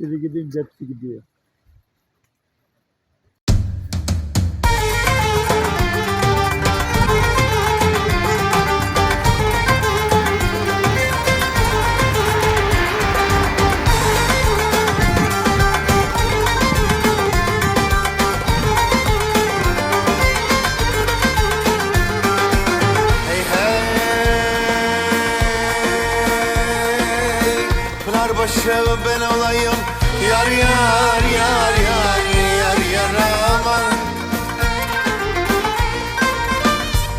Biri gidince hepsi gidiyor. Yar yar yar yar yar yar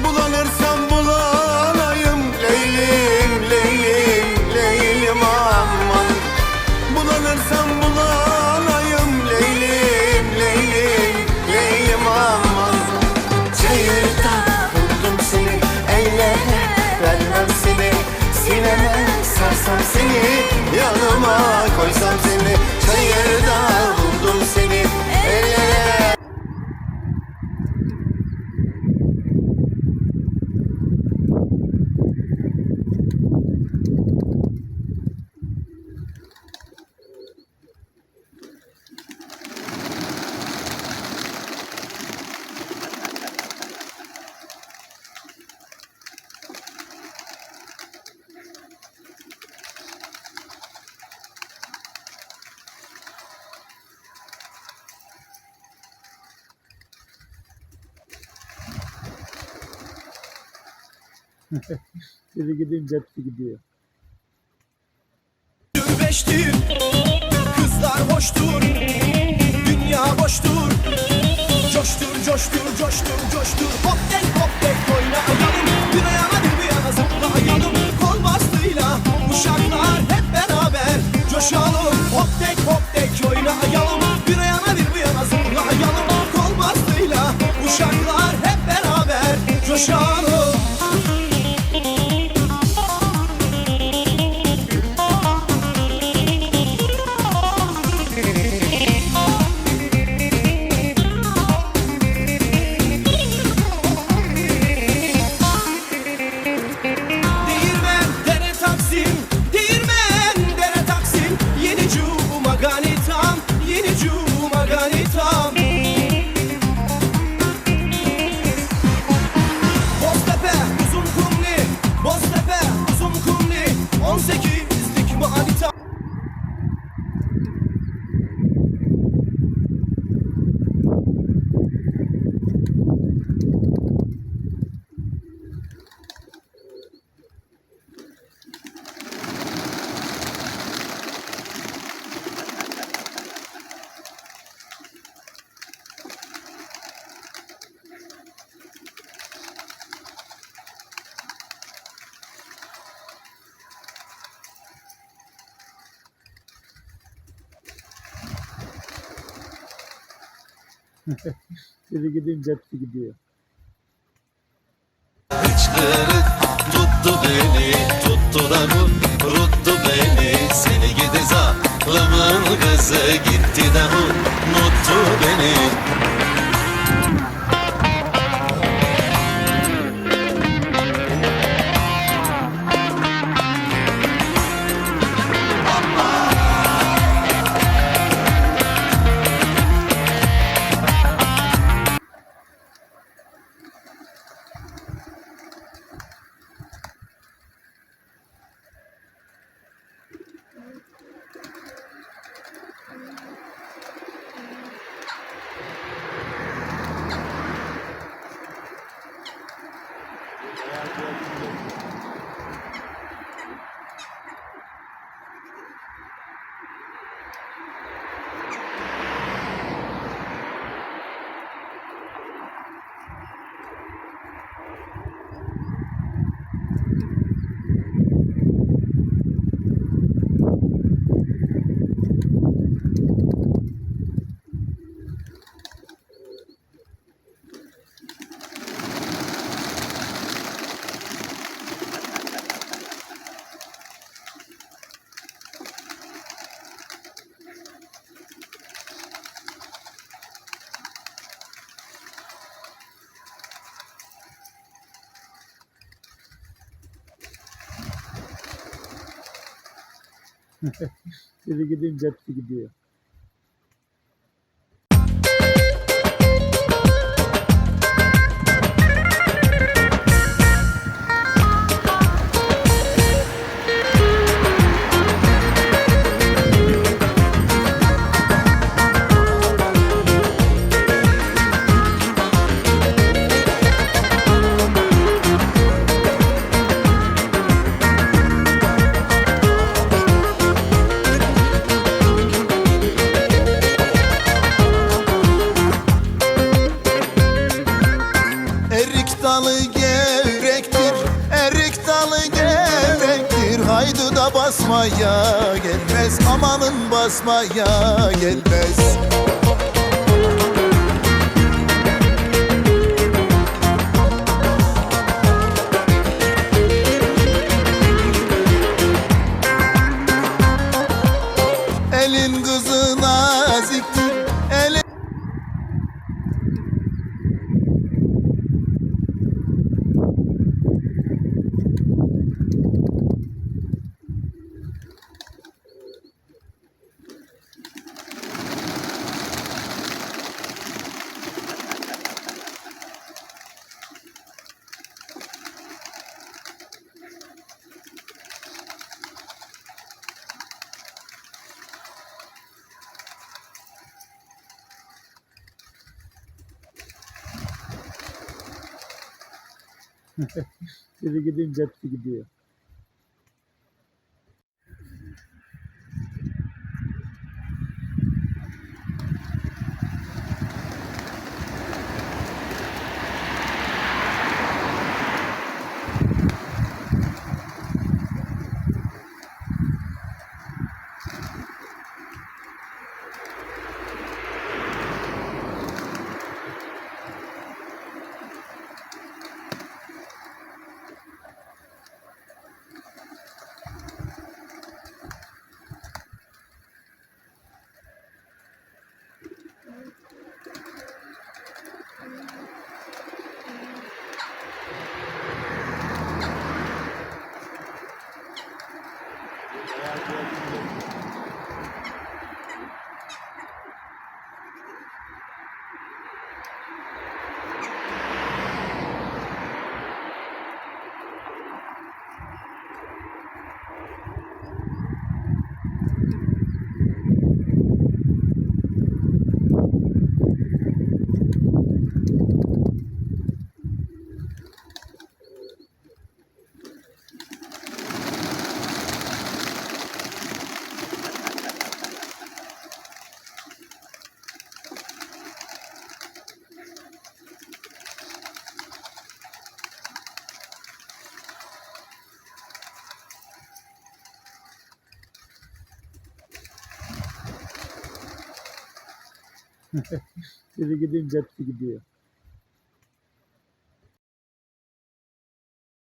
Bulanırsam bulanayım Leylim leylim leylim aman. Bulanırsam bulanayım Leylim leylim leylim aman. Çayırda buldum seni ellere vermem seni. Sineme sarsam seni yanıma koysam seni Çayırda buldum seni ellere Biri gidince hepsi gidiyor. beştir Kızlar hoştur Dünya boştur. Coştur coştur coştur coştur. Hop tek hop tek oynayalım Bir yana bir yana zıplayalım Kol bastığıyla uşaklar hep beraber Coşalım. Hop tek hop tek oynayalım Bir yana bir bir yana zıplayalım Kol bastığıyla uşaklar hep beraber Coşalım Biri gidince hepsi gidiyor. Biri gidince hepsi gidiyor. Dalı gevrektir, erik dalı gevrektir Haydi da basmaya gelmez, amanın basmaya gelmez Biri gidince hepsi gidiyor. Biri gidince hepsi gidiyor.